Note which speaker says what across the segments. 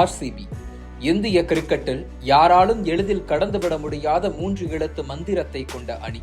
Speaker 1: RCB. இந்திய கிரிக்கெட்டில் யாராலும் எளிதில் கடந்துவிட முடியாத மூன்று எழுத்து மந்திரத்தை கொண்ட அணி.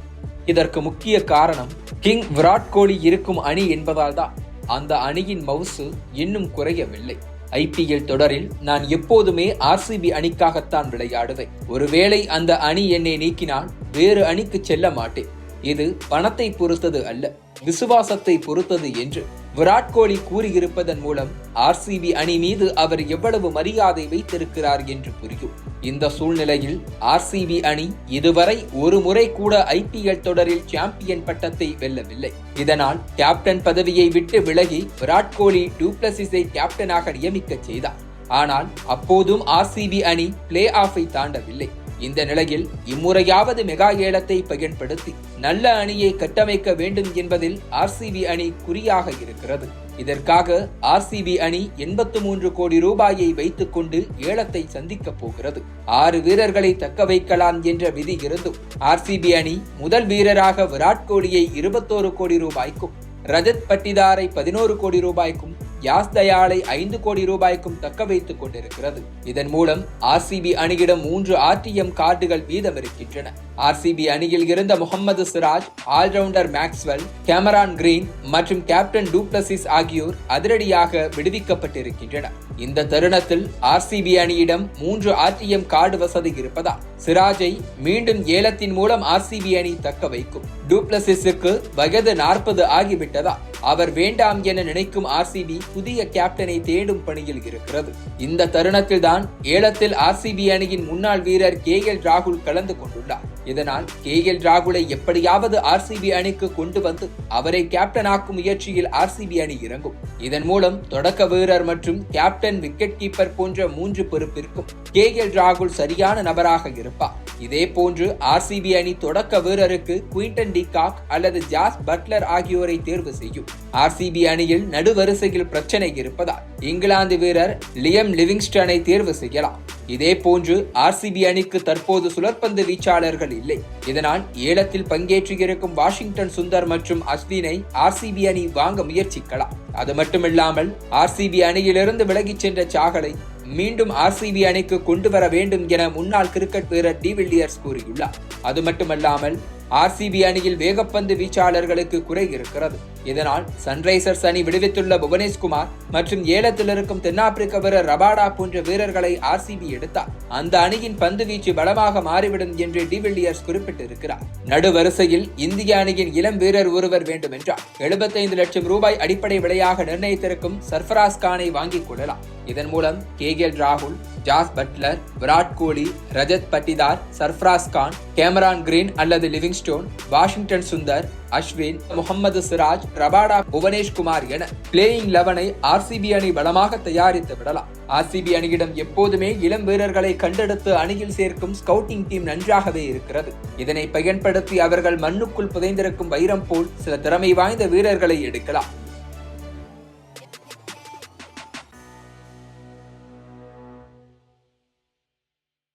Speaker 1: இதற்கு முக்கிய காரணம் கிங் விராட் கோலி இருக்கும் அணி என்பதால் தான் அந்த அணியின் மவுசு இன்னும் குறையவில்லை. ஐபிஎல் தொடரில் நான் எப்போதுமே ஆர்சிபி அணிக்காகத்தான் விளையாடுவேன். ஒருவேளை அந்த அணி என்னை நீக்கினால் வேறு அணிக்கு செல்ல மாட்டேன். இது பணத்தை பொறுத்தது அல்ல விசுவாசத்தை பொறுத்தது என்று. விராட் கோலி கூறியிருப்பதன் மூலம் ஆர்சிபி அணி மீது அவர் எவ்வளவு மரியாதை வைத்திருக்கிறார் என்று புரியும். இந்த சூழ்நிலையில் ஆர்சிபி அணி இதுவரை ஒரு முறை கூட ஐபிஎல் தொடரில் சாம்பியன் பட்டத்தை வெல்லவில்லை. இதனால் கேப்டன் பதவியை விட்டு விலகி விராட் கோலி டூப்ளசிஸை கேப்டனாக நியமிக்க செய்தார். ஆனால் அப்போதும் ஆர்சிபி அணி பிளே ஆஃபை தாண்டவில்லை. இந்த நிலையில் இம்முறையாவது மெகா ஏலத்தை பயன்படுத்தி நல்ல அணியை கட்டமைக்க வேண்டும் என்பதில் ஆர்சிபி அணி குறியாக இருக்கிறது. இதற்காக ஆர்சிபி அணி எண்பத்து மூன்று கோடி ரூபாயை வைத்துக் கொண்டு ஏலத்தை சந்திக்க போகிறது. ஆறு வீரர்களை தக்க வைக்கலாம் என்ற விதி இருந்தும் ஆர்சிபி அணி முதல் வீரராக விராட் கோலியை இருபத்தோரு கோடி ரூபாய்க்கும் ரஜத் பட்டிதாரை பதினோரு கோடி ரூபாய்க்கும் யாஸ் தயாளை ஐந்து கோடி ரூபாய்க்கும் தக்க வைத்துக் கொண்டிருக்கிறது. இதன் மூலம் ஆர்சிபி அணியிடம் மூன்று ஆர்டிஎம் கார்டுகள் மீதம் இருக்கின்றன ஆர்சிபி அணியில் இருந்த Mohammed Siraj all rounder Maxwell Cameron Green மற்றும் கேப்டன் டூப்ளசிஸ் ஆகியோர் அதிரடியாக விடுவிக்கப்பட்டிருக்கின்றனர். இந்த தருணத்தில் ஆர்சிபி அணியிடம் மூன்று ஆர்டிஎம் கார்டு வசதி இருப்பதால் சிராஜை மீண்டும் ஏலத்தின் மூலம் ஆர்சிபி அணி தக்க வைக்கும். டூப்ளசிஸுக்கு வயது நாற்பது ஆகிவிட்டதால் அவர் வேண்டாம் என நினைக்கும் ஆர்சிபி புதிய கேப்டனை தேடும் பணியில் இருக்கிறது. இந்த தருணத்தில் தான் ஏலத்தில் ஆர்சிபி அணியின் முன்னாள் வீரர் கே எல் ராகுல் கலந்து கொண்டுள்ளார். இதனால் கே எல் ராகுலை எப்படியாவது ஆர்சிபி அணிக்கு கொண்டு வந்து அவரை கேப்டன் ஆக்கும் முயற்சியில் ஆர்சிபி அணி இறங்கும். இதன் மூலம் தொடக்க வீரர் மற்றும் கேப்டன் விக்கெட் கீப்பர் போன்ற மூன்று பொறுப்பிற்கும் கே எல் ராகுல் சரியான நபராக இருப்பார். இதே போன்று ஆர்சிபி அணி தொடக்க வீரருக்கு குயின்டன் டிகாக் அல்லது ஜாஸ் பட்லர் ஆகியோரை தேர்வு செய்யும். ஆர்சிபி அணியில் நடுவரிசையில் பிரச்சனை இருப்பதால் இங்கிலாந்து வீரர் லியம் லிவிங்ஸ்டனை தேர்வு செய்யலாம். இதே போன்று ஆர்சிபி அணிக்கு தற்போது சுழற்பந்து வீச்சாளர்கள் இல்லை. இதனால் ஏலத்தில் பங்கேற்றிருக்கும் வாஷிங்டன் சுந்தர் மற்றும் அஸ்வினை ஆர்சிபி அணி வாங்க முயற்சிக்கலாம். அது மட்டுமில்லாமல் ஆர்சிபி அணியிலிருந்து விலகிச் சென்ற சாகலை மீண்டும் ஆர்சிபி அணிக்கு கொண்டு வர வேண்டும் என முன்னாள் கிரிக்கெட் வீரர் டி வில்லியர்ஸ் கூறியுள்ளார். அது மட்டுமல்லாமல் ஆர்சிபி அணியில் வேகப்பந்து வீச்சாளர்களுக்கு குறை இருக்கிறது. இதனால் சன்ரைசர்ஸ் அணி விடுவித்துள்ள புவனேஷ்குமார் மற்றும் ஏலத்தில் இருக்கும் தென்னாப்பிரிக்க வீரர் ரபாடா போன்ற வீரர்களை ஆர்சிபி எடுத்தார். அந்த அணியின் பந்து வீச்சு பலமாக மாறிவிடும் என்று டிவில்லியர்ஸ் குறிப்பிட்டிருக்கிறார். நடுவரிசையில் இந்திய அணியின் இளம் வீரர் ஒருவர் வேண்டும் என்றால் எழுபத்தைந்து லட்சம் ரூபாய் அடிப்படை விலையாக நிர்ணயித்திருக்கும் சர்ஃபராஸ் கானை வாங்கிக் கொள்ளலாம். இதன் மூலம் கே எல் ராகுல் Jos Buttler Virat Kohli Rajat Patidar Sarfaraz Khan Cameron Green அல்லது Livingstone Washington Sundar Ashwin Mohammed Siraj Rabada Bhuvneshwar Kumar என பிளேயிங் லெவனை ஆர்சிபி அணி பலமாக தயாரித்து விடலாம். ஆர்சிபி அணியிடம் எப்போதுமே இளம் வீரர்களை கண்டெடுத்து அணியில் சேர்க்கும் ஸ்கவுட்டிங் டீம் நன்றாகவே இருக்கிறது. இதனை பயன்படுத்தி அவர்கள் மண்ணுக்குள் புதைந்திருக்கும் வைரம் போல் சில திறமை வாய்ந்த வீரர்களை எடுக்கலாம்.